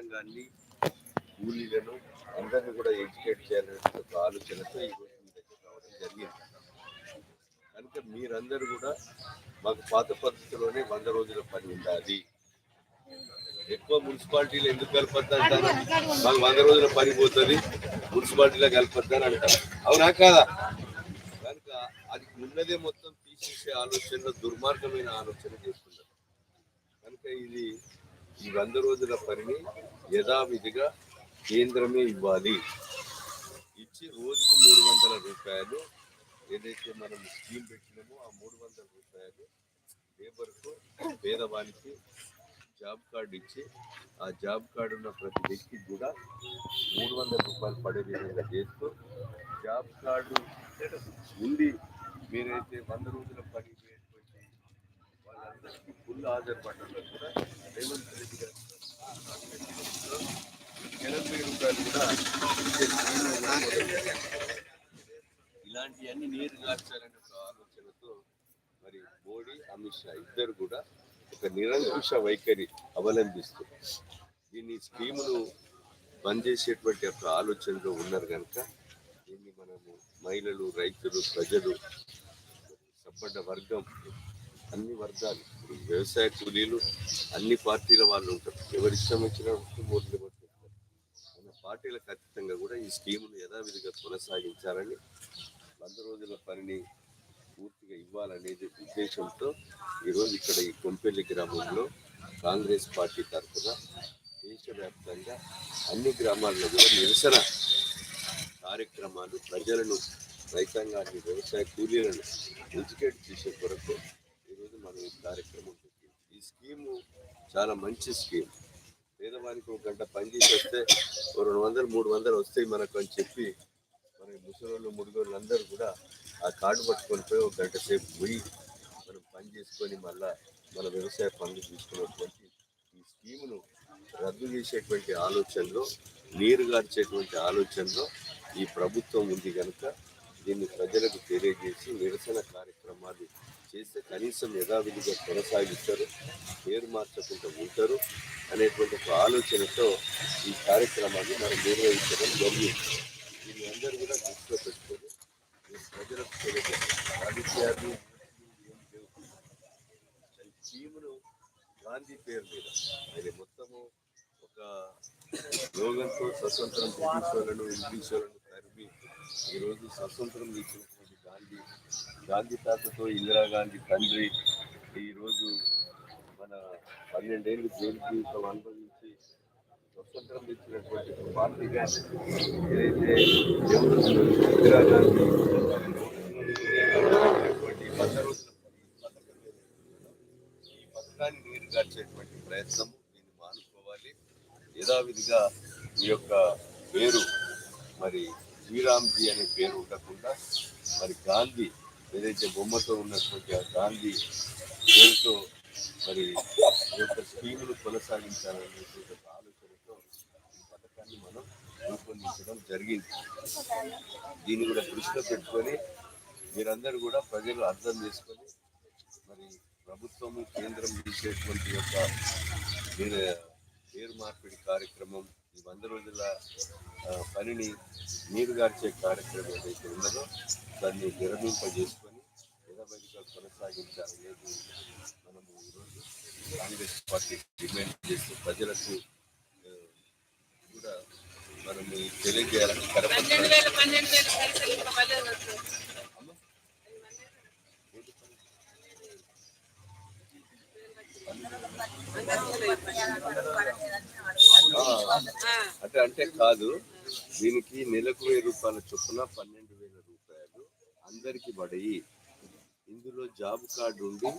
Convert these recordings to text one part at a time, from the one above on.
రైతాంగాన్ని కూలీలను అందరినీ కూడా ఎడ్యుకేట్ చేయాలనే ఒక ఆలోచనతో ఈరోజు మీ దగ్గర రావడం జరిగింది. కనుక మీరందరూ కూడా మాకు పాత పద్ధతిలోనే వంద రోజుల పని ఉండాలి. ఎక్కువ మున్సిపాలిటీలు ఎందుకు కలపద్దు అంటారు మాకు వంద రోజుల పని పోతుంది మున్సిపాలిటీలో కలపద్దు అంటారు. అవునా కాదా? కనుక అది ఉన్నదే మొత్తం తీసేసే ఆలోచన దుర్మార్గమైన ఆలోచన చేస్తున్నారు. కనుక ఇది ఈ వంద రోజుల పనిని యథావిధిగా కేంద్రమే ఇవ్వాలి. ఇచ్చి రోజుకు మూడు వందల రూపాయలు ఏదైతే మనం స్కీమ్ పెట్టినామో ఆ మూడు వందల రూపాయలు లేబర్కు పేదవానికి జాబ్ కార్డు ఇచ్చి ఆ జాబ్ కార్డు ఉన్న ప్రతి వ్యక్తికి కూడా మూడు వందల రూపాయలు పడే విధంగా చేస్తూ జాబ్ కార్డు ఉండి మీరైతే వంద రోజుల పని ఫుల్ హాజరు కూడా. రేవంత్ రెడ్డి గారు ఎనభై రూపాయలు కూడా ఇలాంటివన్నీ నీరు గార్చాలనే ఒక ఆలోచనతో మరి మోడీ అమిత్ షా ఇద్దరు కూడా ఒక నిరంకుశ వైఖరి అవలంబిస్తూ దీన్ని స్కీములు బంద్ చేసేటువంటి ఒక ఆలోచనలో ఉన్నారు కనుక దీన్ని మనము మహిళలు రైతులు ప్రజలు సబ్బడ్డ వర్గం అన్ని వర్గాలు. ఇప్పుడు వ్యవసాయ కూలీలు అన్ని పార్టీల వాళ్ళు ఉంటారు. ఎవరి ఇష్టం వచ్చినా ఓట్లు ఇవ్వట్లేదు మన పార్టీలకు ఖచ్చితంగా కూడా ఈ స్కీమును యథావిధిగా కొనసాగించాలని వంద రోజుల పనిని పూర్తిగా ఇవ్వాలనేది ఉద్దేశంతో ఈరోజు ఇక్కడ ఈ కొంపెల్లి గ్రామంలో కాంగ్రెస్ పార్టీ తరఫున దేశవ్యాప్తంగా అన్ని గ్రామాల్లో కూడా నిరసన కార్యక్రమాలు ప్రజలను రైతాంగాన్ని వ్యవసాయ కూలీలను ఎడ్యుకేట్ చేసే కొరకు ఈరోజు మనం ఈ కార్యక్రమం పెట్టింది ఈ స్కీము చాలా మంచి స్కీమ్. పేదవారికి ఒక గంట పని చేసేస్తే వస్తే రెండు వందలు మూడు వందలు వస్తాయి మనకు అని చెప్పి మన ముసలోళ్ళు ముడుగోళ్ళు అందరూ కూడా ఆ కార్డు పట్టుకొని పోయి ఒక గంట సేపు పోయి మనం పని చేసుకొని మళ్ళా మన వ్యవసాయ పనులు తీసుకున్నటువంటి ఈ స్కీమును రద్దు చేసేటువంటి ఆలోచనలో నీరు గార్చేటువంటి ఆలోచనలో ఈ ప్రభుత్వం ఉంది కనుక దీన్ని ప్రజలకు తెలియజేసి నిరసన కార్యక్రమాలు చేస్తే కనీసం యథావిధిగా కొనసాగిస్తారు పేరు మార్చకుండా ఉంటారు అనేటువంటి ఒక ఆలోచనతో ఈ కార్యక్రమాన్ని మనం నిర్వహించడం జరిగింది. దీన్ని అందరూ కూడా దృష్టిలో పెట్టుకొని ప్రజలకు తెలియజేస్తారు రాజకీయాలు ఏం గాంధీ పేరు మీద ఆయన మొత్తము ఒక యోగంతో స్వతంత్రం బ్రిటిష్ వాళ్ళను ఇంగ్లీష్ వాళ్ళను తరిమి ఈరోజు స్వతంత్రం ఇచ్చినటువంటి గాంధీ గాంధీ తాతతో ఇందిరాగాంధీ తండ్రి ఈరోజు మన పన్నెండేళ్ళు జైలు జీవితం అనుభవించి స్వతంత్రం ఇచ్చినటువంటి పార్టీగా ఏదైతే ఇందిరాగాంధీ వంద రోజుల పథకం ఈ పథకాన్ని నీరు గార్చేటువంటి ప్రయత్నం దీన్ని మానుకోవాలి. యథావిధిగా ఈ యొక్క పేరు మరి శ్రీరామ్జీ అనే పేరు ఉండకుండా మరి గాంధీ ఏదైతే బొమ్మతో ఉన్నటువంటి ఆ గాంధీ పేరుతో మరి యొక్క స్కీములు కొనసాగించాలనేటువంటి ఒక ఆలోచనతో ఈ పథకాన్ని మనం రూపొందించడం జరిగింది. దీన్ని కూడా దృష్టిలో పెట్టుకొని మీరందరూ కూడా ప్రజలు అర్థం చేసుకొని మరి ప్రభుత్వము కేంద్రం చేసేటువంటి యొక్క పేరు మార్పిడి కార్యక్రమం ఈ వంద రోజుల పనిని నీరుగార్చే కార్యక్రమం ఏదైతే ఉన్నదో దాన్ని విరమింపజేసుకొని యథావిధిగా కొనసాగించాలనేది మనము ఈరోజు కాంగ్రెస్ పార్టీ డిమాండ్ చేస్తూ ప్రజలకు కూడా మనము తెలియజేయాలని అంటే అంటే కాదు దీనికి నెలకు వెయ్యి రూపాయల చొప్పున పన్నెండు అందరికి పడయి ఇందులో జాబ్ కార్డు ఉండి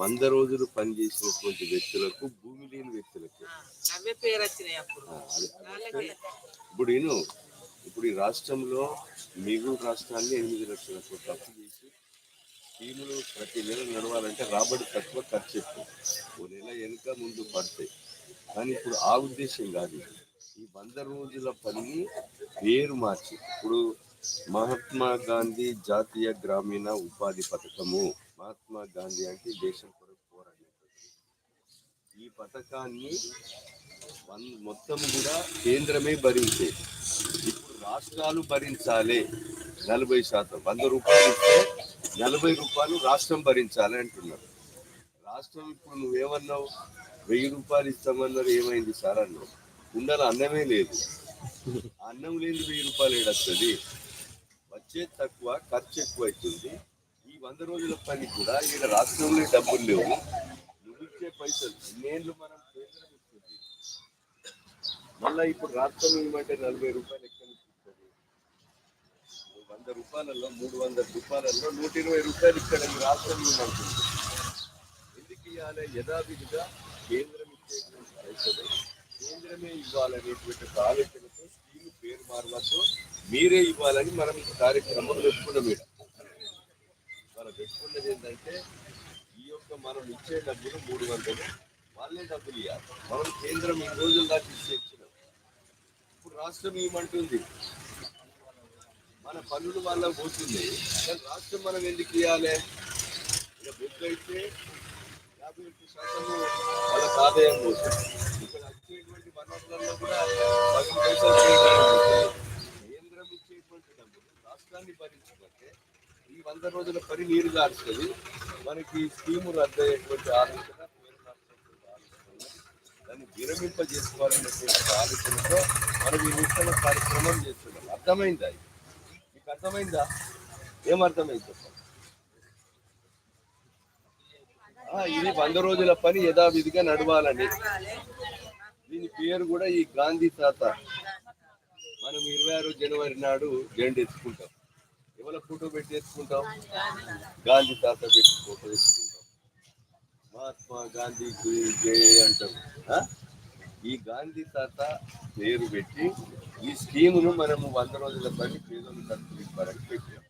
వంద రోజులు పనిచేసినటువంటి వ్యక్తులకు భూమి లేని వ్యక్తులకు. ఇప్పుడు నేను ఇప్పుడు ఈ రాష్ట్రంలో మిగులు రాష్ట్రాన్ని ఎనిమిది లక్షల కోట్లు అప్పు చేసి స్కీములు ప్రతి నెల నడవాలంటే రాబడి తక్కువ ఖర్చు ఎక్కువ. ఓ నెల వెనుక ముందు పడతాయి. కానీ ఇప్పుడు ఆ ఉద్దేశం కాదు. ఈ వంద రోజుల పనిని పేరు మార్చి ఇప్పుడు మహాత్మా గాంధీ జాతీయ గ్రామీణ ఉపాధి పథకము. మహాత్మా గాంధీ అంటే దేశం కొరకు పోరాడినటువంటి ఈ పథకాన్ని మొత్తం కూడా కేంద్రమే భరించేది. ఇప్పుడు రాష్ట్రాలు భరించాలి. నలభై శాతం. వంద రూపాయలు ఇస్తే నలభై రూపాయలు రాష్ట్రం భరించాలి అంటున్నారు. రాష్ట్రం ఇప్పుడు నువ్వేమన్నావు? వెయ్యి రూపాయలు ఇస్తామన్నారు ఏమైంది సార్ అన్నావు. ఉండాలి అన్నమే లేదు. అన్నం లేని వెయ్యి రూపాయలు ఏడొస్తుంది వచ్చే తక్కువ ఖర్చు ఎక్కువ అవుతుంది. ఈ వంద రోజుల పని కూడా ఈడ రాష్ట్రంలో డబ్బులు లేవు. నువ్వు ఇచ్చే పైసలు ఇన్నేళ్ళు మనం కేంద్రం ఇస్తుంది మళ్ళా ఇప్పుడు రాష్ట్రం ఇవ్వమంటే నలభై రూపాయలు ఎక్కడ ఇస్తుంది? వంద రూపాయలలో మూడు వందల రూపాయలలో నూట ఇరవై రూపాయలు ఇక్కడ రాష్ట్రం ఇవ్వమంటుంది ఎందుకు ఇవ్వాలి యథావిధిగా కేంద్రం ఇచ్చేటువంటి పైసలు కేంద్రమే ఇవ్వాలనేటువంటి ఆలోచనతో స్కీమ్ పేరు మారవద్దు. మీరే ఇవ్వాలని మనం కార్యక్రమం పెట్టుకున్నాం ఇక్కడ మనం పెట్టుకున్నది ఏంటంటే ఈ యొక్క మనం ఇచ్చే డబ్బులు మూడు వందలు వాళ్ళే డబ్బులు ఇవ్వాలి మనం కేంద్రం ఈ రోజుల దాకా ఇచ్చే ఇచ్చినాం ఇప్పుడు రాష్ట్రం ఇవ్వమంటుంది మన పనులు వాళ్ళ పోతుంది కానీ రాష్ట్రం మనం ఎందుకు ఇవ్వాలి ఇక బొగ్గు అయితే యాభై ఒక్క శాతము వాళ్ళకి ఆదాయం పోతుంది. ఇక్కడ వచ్చేటువంటి వనరులలో కూడా సగం పైసలు కేంద్రం పోతాయి. కేంద్రం ఇచ్చేటువంటి నష్టాన్ని భరించబట్టే ఈ వంద రోజుల పని నీరు గారుస్తుంది మనకి ఈ స్కీము రద్దయ్యేటువంటి ఆలోచన పేరు ఆలోచన దాన్ని విరమింపజేసుకోవాలనేటువంటి ఆలోచనతో మనం ఈ నూతన కార్యక్రమం చేస్తున్నాం. అర్థమైందా మీకు అర్థమైందా? ఏమర్థమైంది ఇది వంద రోజుల పని యథావిధిగా నడవాలని. దీని పేరు కూడా ఈ గాంధీ తాత. మనం ఇరవై ఆరు జనవరి నాడు జెండా ఎత్తుకుంటాం ఎవరి ఫోటో పెట్టి తెచ్చుకుంటాం గాంధీ తాత పెట్టి ఫోటో తెచ్చుకుంటాం మహాత్మా గాంధీకి జయ అంటాం. ఈ గాంధీ తాత పేరు పెట్టి ఈ స్కీమును మనము వంద రోజుల పని పేదలు ఖర్చు ఇవ్వాలని పెట్టాం.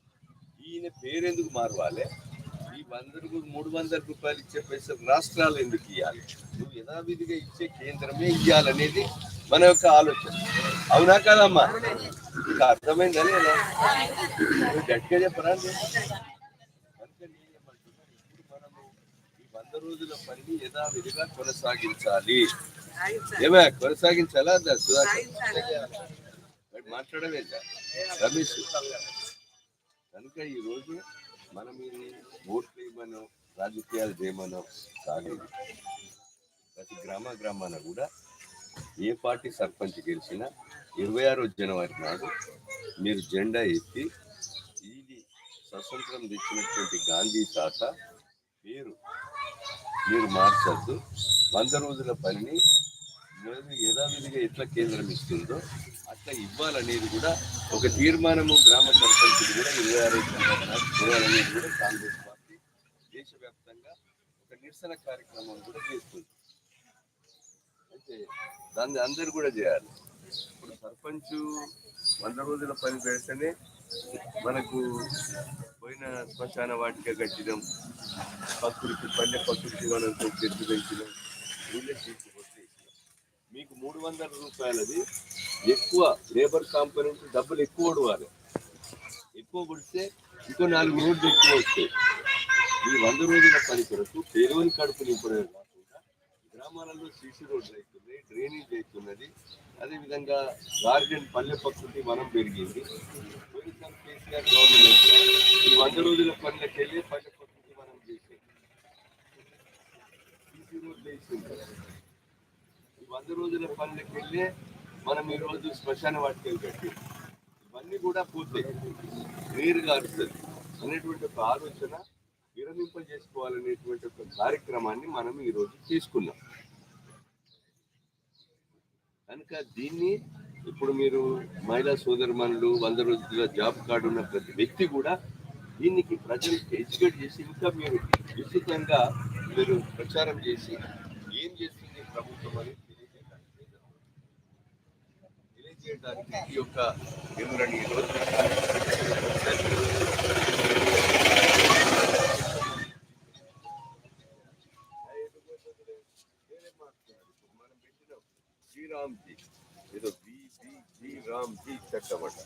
ఈయన పేరెందుకు మారవాలి? ఈ వంద మూడు వందల రూపాయలు ఇచ్చే పైసలు రాష్ట్రాలు ఎందుకు ఇవ్వాలి నువ్వు యథావిధిగా ఇచ్చే కేంద్రమే ఇవ్వాలనేది మన యొక్క ఆలోచన. అవునా కాదమ్మా? ఇంకా అర్థమైందా లేదా? నువ్వు గట్టిగా చెప్పరా వంద రోజుల పనిని యథావిధిగా కొనసాగించాలి. ఏమే కొనసాగించాలా? అద్దా సుధాకర్. మరి మాట్లాడవేంట రమేష్. కనుక ఈరోజు మనం ఇది ఓట్లు వేయమనో రాజకీయాలు చేయమనో కాలేదు ప్రతి గ్రామ గ్రామాన కూడా ఏ పార్టీ సర్పంచ్ గెలిచినా ఇరవై ఆరో జనవరి నాడు మీరు జెండా ఎత్తి ఇది స్వతంత్రం తెచ్చినటువంటి గాంధీ తాత పేరు మీరు మార్చద్దు. వంద రోజుల పనిని మీరు యథావిధిగా ఎట్లా కేంద్రం ఇస్తుందో అట్లా ఇవ్వాలనేది కూడా ఒక తీర్మానము గ్రామ సర్పంచ్ కూడా ఇరవై ఆరు చేయాలనేది కూడా కాంగ్రెస్ పార్టీ దేశవ్యాప్తంగా ఒక నిరసన కార్యక్రమం కూడా చేస్తుంది. అయితే దాన్ని అందరూ కూడా చేయాలి. ఇప్పుడు సర్పంచ్ వంద రోజుల పని పెడితేనే మనకు పోయిన శ్మశాన వాటిక కట్టడం పక్కుడికి పల్లె పక్కుడికి మనం చెట్టు పెంచినాం. ఊళ్ళో సీట్లు కొట్టేసినాం మీకు మూడు వందల రూపాయలది ఎక్కువ లేబర్ కాంపనెంట్ డబ్బులు ఎక్కువ కొడవాలి ఎక్కువ కొడితే ఇంకో నాలుగు రోజులు ఎక్కువ వస్తాయి. ఈ వంద రోజుల పని కొరకు పేదోని కడుపు నింపడమే కాకుండా గ్రామాలలో సీసీ రోడ్లు అవుతున్నాయి డ్రైనేజ్ అవుతున్నది అదేవిధంగా గార్డెన్ పల్లె ప్రకృతి వనం పెరిగింది. పోయినసారి కేసీఆర్ గవర్నమెంట్ ఈ వంద రోజుల పనులకు వెళ్ళి పల్లె ప్రకృతి వనం చేసేది. ఈ వంద రోజుల పనులకు వెళ్ళి మనం ఈరోజు శ్మశాన వాటికలు కట్టి ఇవన్నీ కూడా పోతాయి నీరు గారుతుంది అనేటువంటి ఒక ఆలోచన విరమింపజేసుకోవాలనేటువంటి ఒక కార్యక్రమాన్ని మనం ఈరోజు తీసుకున్నాం. కనుక దీన్ని ఇప్పుడు మీరు మహిళా సోదరుమణులు వంద రోజుల జాబ్ కార్డు ఉన్న ప్రతి వ్యక్తి కూడా దీనికి ప్రజలకు ఎడ్యుకేట్ చేసి ఇంకా మీరు విస్తృతంగా మీరు ప్రచారం చేసి ఏం చేస్తుంది ప్రభుత్వం అని తెలియజేయడానికి తెలియజేయడానికి ఈ యొక్క వివరణ రామ్జీ ఏదో బి బి బి రామ్జీ చట్టం అంట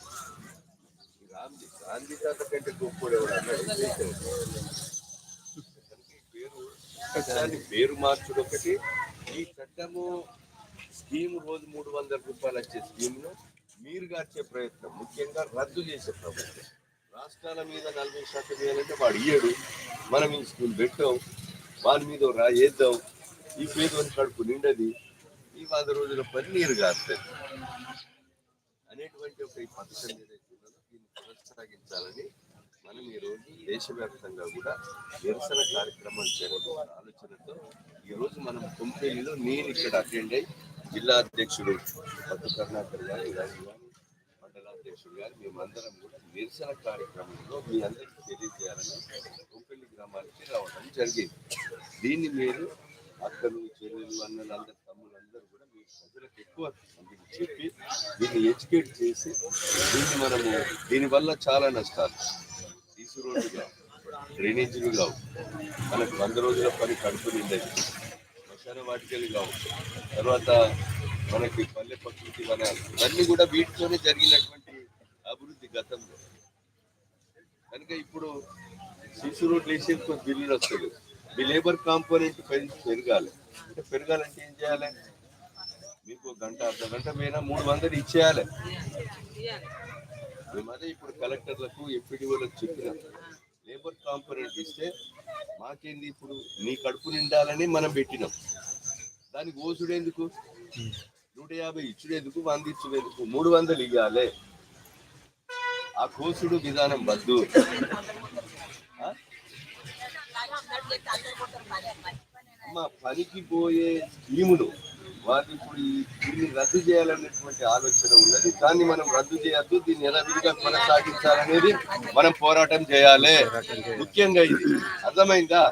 రామ్జీ గాంధీ తాత కంటే గొప్ప ఎవరు పేరు మార్చుడు పేరు మార్చడం ఒకటి ఈ చట్టము స్కీమ్ రోజు మూడు వందల రూపాయలు వచ్చే స్కీమ్ను మీరు గార్చే ప్రయత్నం ముఖ్యంగా రద్దు చేసే ప్రభుత్వం రాష్ట్రాల మీద నలభై శాతం వేయాలంటే వాడు ఇయ్యడు మనం ఈ స్కూల్ పెట్టాం వాడి మీద రాయేద్దాం ఈ ఈ పేదోని కడుపు నిండది ఈ పది రోజుల పని నీరు కాస్తుంది అనేటువంటి ఒక ఈ పథకం దీన్ని కొనసాగించాలని మనం ఈరోజు దేశవ్యాప్తంగా కూడా నిరసన కార్యక్రమాలు చేయడం ఆలోచనతో ఈరోజు మనం కుంపేలిలో నేను ఇక్కడ అటెండ్ అయ్యి జిల్లా అధ్యక్షుడు పట్టు కర్ణాకర్ గారు మండలాధ్యక్షుడు గారు మేమందరం కూడా నిరసన కార్యక్రమంలో మీ అందరికీ తెలియజేయాలని కుంపేలి గ్రామానికి రావడం జరిగింది. దీన్ని మీరు అక్కలు చెరువులు అన్నలు అందరు తమ్ముళ్ళు అందరూ కూడా మీ ప్రజలకు ఎక్కువ చెప్పి దీన్ని ఎడ్యుకేట్ చేసి దీన్ని మనము దీనివల్ల చాలా నష్టాలు. తీసు రోడ్లు కావు డ్రైనేజీలు కావు. మనకు వంద రోజుల పని కడుపు నిండదు. మశాన వాటికలు కావు. తర్వాత మనకి పల్లె ప్రకృతి వనాలు ఇవన్నీ కూడా వీటితోనే జరిగినటువంటి అభివృద్ధి గతంలో. కనుక ఇప్పుడు శిశు రోడ్లు వేసేది కొంచెం బిల్లులు వస్తలేదు మీ లేబర్ కాంపోనెంట్ పెరగాలి. అంటే పెరగాలంటే ఏం చేయాలి? మీకు గంట అర్ధ గంట మీద మూడు వందలు ఇచ్చేయాలి. మేమదే ఇప్పుడు కలెక్టర్లకు ఎఫ్పిడిఓలకు చెప్పిన. లేబర్ కాంపోనెంట్ ఇస్తే మాకేంది ఇప్పుడు? నీ కడుపు నిండాలని మనం పెట్టినాం. దానికి ఓసుడు ఎందుకు? నూట యాభై ఇచ్చుడు ఎందుకు? వంద ఇచ్చుడు ఎందుకు? మూడు వందలు ఇవ్వాలి ఆ కోసుడు విధానం వద్దు. పనికి పోయే స్కీములు వాటి ఇప్పుడు దీన్ని రద్దు చేయాలనేటువంటి ఆలోచన ఉన్నది. దాన్ని మనం రద్దు చేయొద్దు దీన్ని ఎలా విధిగా కొనసాగించాలనేది మనం పోరాటం చేయాలి. ముఖ్యంగా ఇది. అర్థమైందా?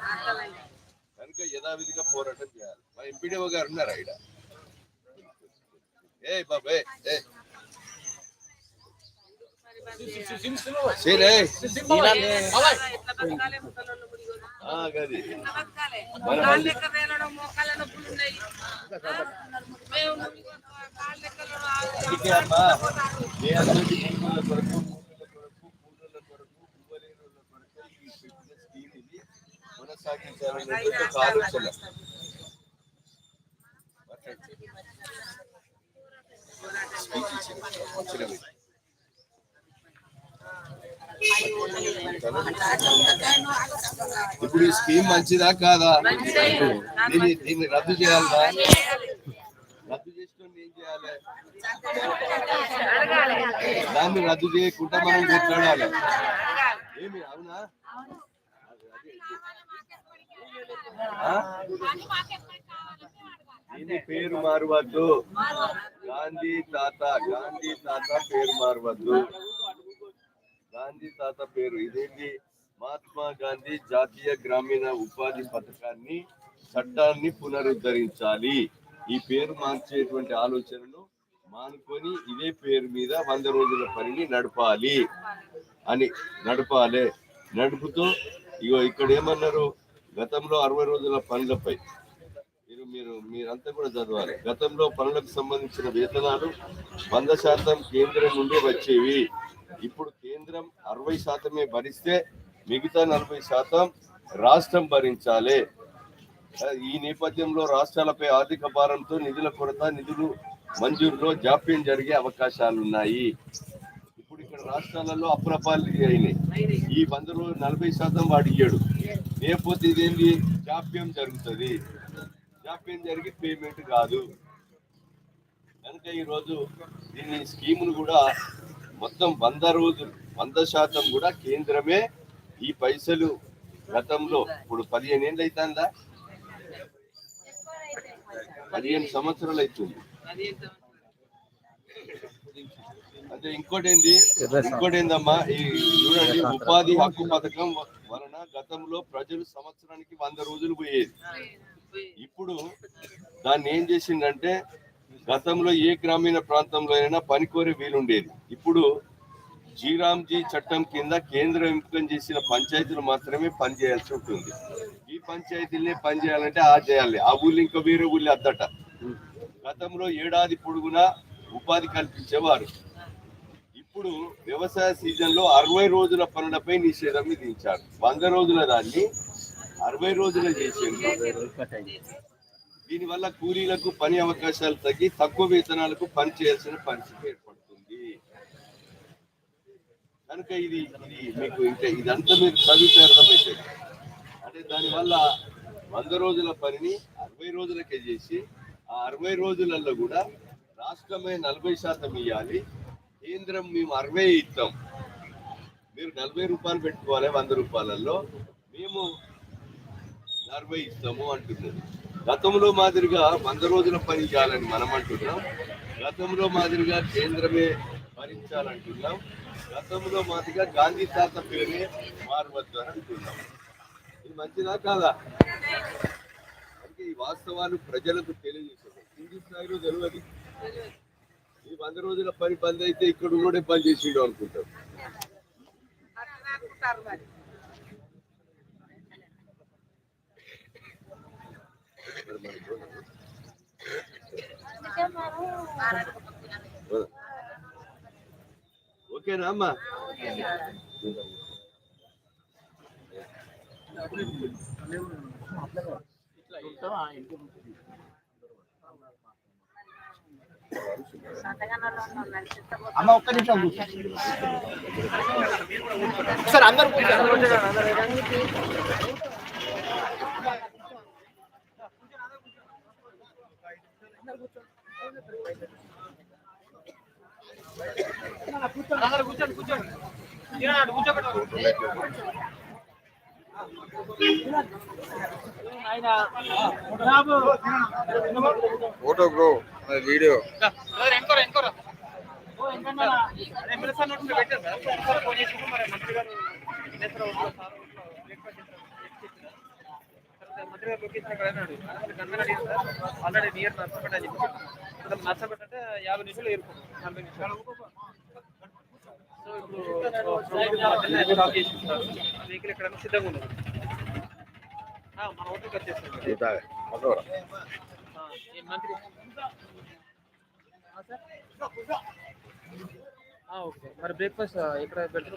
కనుక యథావిధిగా పోరాటం చేయాలి. మా ఎంపీడీఓ గారు ఉన్నారు ఆయన ఏ బాబే ఏ కొనసాగించాలనే ఆలోచన స్పీచ్ ఇప్పుడు ఈ స్కీమ్ మంచిదా కాదా? దీన్ని రద్దు చేయాలా రద్దు చేసుకొని ఏం చేయాలి? దాన్ని రద్దు చేయకుండా మనం కొట్లాడాలి. ఏమి అవునా? దీని పేరు మారవద్దు. గాంధీ తాత గాంధీ తాత పేరు మారవద్దు. గాంధీ తాత పేరు. ఇదేంటి? మహాత్మా గాంధీ జాతీయ గ్రామీణ ఉపాధి పథకాన్ని చట్టాన్ని పునరుద్ధరించాలి. ఈ పేరు మార్చేటువంటి ఆలోచనను మానుకొని ఇదే పేరు మీద వంద రోజుల పనిని నడపాలి అని నడపాలి. నడుపుతూ ఇగో ఇక్కడ ఏమన్నారు? గతంలో అరవై రోజుల పనులపై మీరు మీరు మీరంతా కూడా చదవాలి. గతంలో పనులకు సంబంధించిన వేతనాలు వంద శాతం కేంద్రం నుండి వచ్చేవి. ఇప్పుడు కేంద్రం అరవై శాతమే భరిస్తే మిగతా నలభై శాతం రాష్ట్రం భరించాలి. ఈ నేపథ్యంలో రాష్ట్రాలపై ఆర్థిక భారంతో నిధుల కొరత నిధులు మంజూరులో జాప్యం జరిగే అవకాశాలు ఉన్నాయి ఇప్పుడు ఇక్కడ రాష్ట్రాలలో అప్రపాలి అయినాయి. ఈ వంద రోజులు నలభై శాతం వాడు లేకపోతే ఇదేంటి జాప్యం జరుగుతుంది. జాప్యం జరిగి పేమెంట్ కాదు. కనుక ఈరోజు దీని స్కీములు కూడా మొత్తం వంద రోజులు వంద శాతం కూడా కేంద్రమే ఈ పైసలు గతంలో. ఇప్పుడు పదిహేను ఏళ్ళు అవుతుందా పదిహేను సంవత్సరాలు అవుతుంది అంటే ఇంకోటి ఏంది ఇంకోటి ఏందమ్మా ఈ చూడండి ఉపాధి హక్కు పథకం వలన గతంలో ప్రజలు సంవత్సరానికి వంద రోజులు పోయేది. ఇప్పుడు దాన్ని ఏం చేసిందంటే గతంలో ఏ గ్రామీణ ప్రాంతంలో అయినా పనికోరే వీలుండేది. ఇప్పుడు జీరాంజీ చట్టం కింద కేంద్రం ఎంపికం చేసిన పంచాయతీలు మాత్రమే పనిచేయాల్సి ఉంటుంది. ఈ పంచాయతీలనే పనిచేయాలంటే ఆ చేయాలి. ఆ ఊళ్ళు ఇంకా వేరే ఊళ్ళు అద్దట. గతంలో ఏడాది పొడుగునా ఉపాధి కల్పించేవారు. ఇప్పుడు వ్యవసాయ సీజన్లో అరవై రోజుల పనులపై నిషేధం విధించారు. వంద రోజుల దాన్ని అరవై రోజులు చేసేందుకు దీనివల్ల కూలీలకు పని అవకాశాలు తగ్గి తక్కువ వేతనాలకు పని చేయాల్సిన పరిస్థితి ఏర్పడుతుంది. కనుక ఇది ఇది మీకు ఇంకా ఇదంతా మీరు చదివితే అర్థమవుతుంది అంటే దానివల్ల వంద రోజుల పనిని అరవై రోజులకే చేసి ఆ అరవై రోజులలో కూడా రాష్ట్రమే నలభై శాతం ఇవ్వాలి కేంద్రం మేము అరవై ఇస్తాం. మీరు నలభై రూపాయలు పెట్టుకోవాలి వంద రూపాయలలో మేము అరవై ఇస్తాము అంటున్నది గతంలో మాదిరిగా వంద రోజుల పని చేయాలని మనం అంటున్నాం. గతంలో మాదిరిగా కేంద్రమే భరించాలంటున్నాం. గతంలో మాదిరిగా గాంధీ తాత పేరే మారవద్దు అని అంటున్నాం. ఇది మంచిదా కాదా? అంటే ఈ వాస్తవాలు ప్రజలకు తెలియజేసారు కింది స్థాయిలో తెలియదు. ఈ వంద రోజుల పని బంద్ అయితే ఇక్కడ కూడా పని చేసిండు అనుకుంటాం అట్లా అనుకుంటారు మరి మరి మనకు తెలియదు. ఓకేనా అమ్మా? అమ్మ ఒక్క నిమిషం. సార్ అందరు కూర్చోండి. కూర్చోండి అటు photo bro video encore, encore. ఎంకన్నా. అదే పెట్టారు సార్. ఫోన్ చేసి మరి మంత్రి గారు వినేశ్వర ఊర్లో సార్ ఊర్లో బ్రేక్ఫాస్ట్ చేస్తారు. తర్వాత మంత్రి గారు లొకేషన్ ఎక్కడ అన్నాడు అంటే గంగన అడిగింది సార్ ఆల్రెడీ నియర్ నర్సపేట అని చెప్పి అసలు నర్సపేట అంటే యాభై నిమిషాలు ఏరుకున్నాం నలభై నిమిషాలు. సో ఇప్పుడు స్టాప్ చేసి ఉంటారు. వెహికల్ ఎక్కడ సిద్ధంగా ఉన్నది ఆ, మన హోటల్కి వచ్చేస్తుంది ఆ, ఏ మంత్రి? ఆ, సార్ ఆ, ఓకే. మరి బ్రేక్ఫాస్ట్ ఎక్కడ పెడతారు?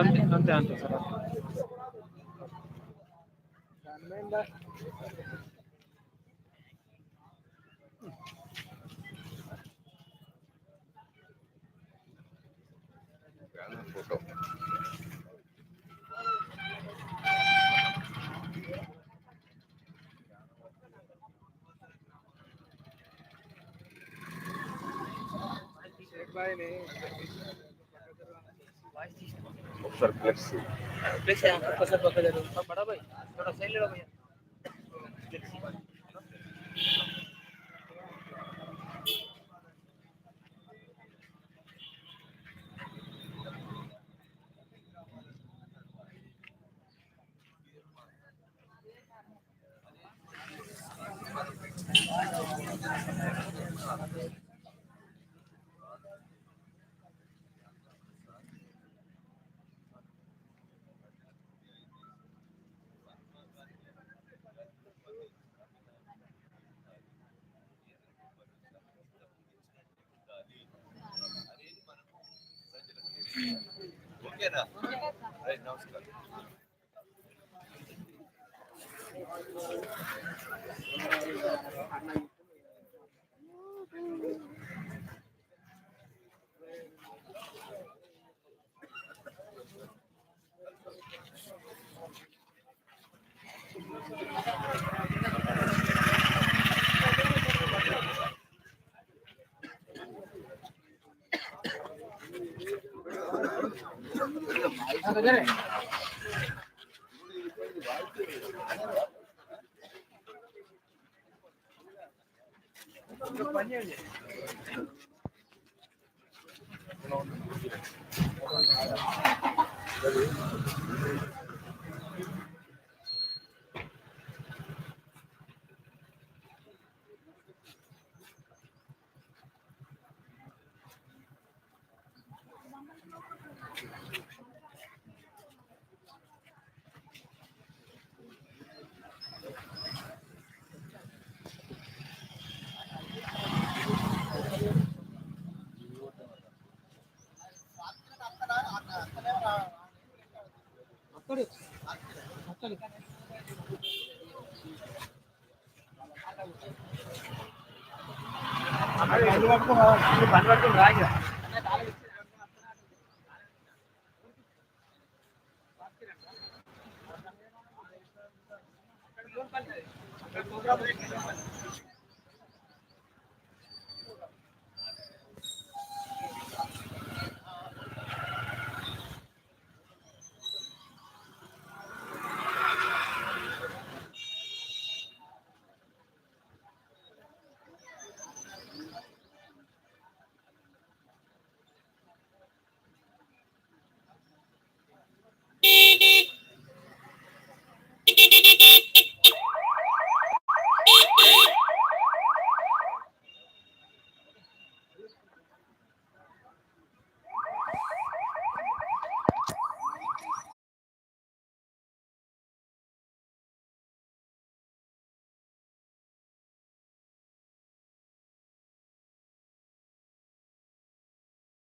అంతే అంతే అంతే sir photo O sobre ¿qué ¿Es. ఓకేనా రైట్ నమస్కారం Thank you. 食べたい。అక్కడు అక్కడు బండి పట్టుకుని పట్టుకుని రాగా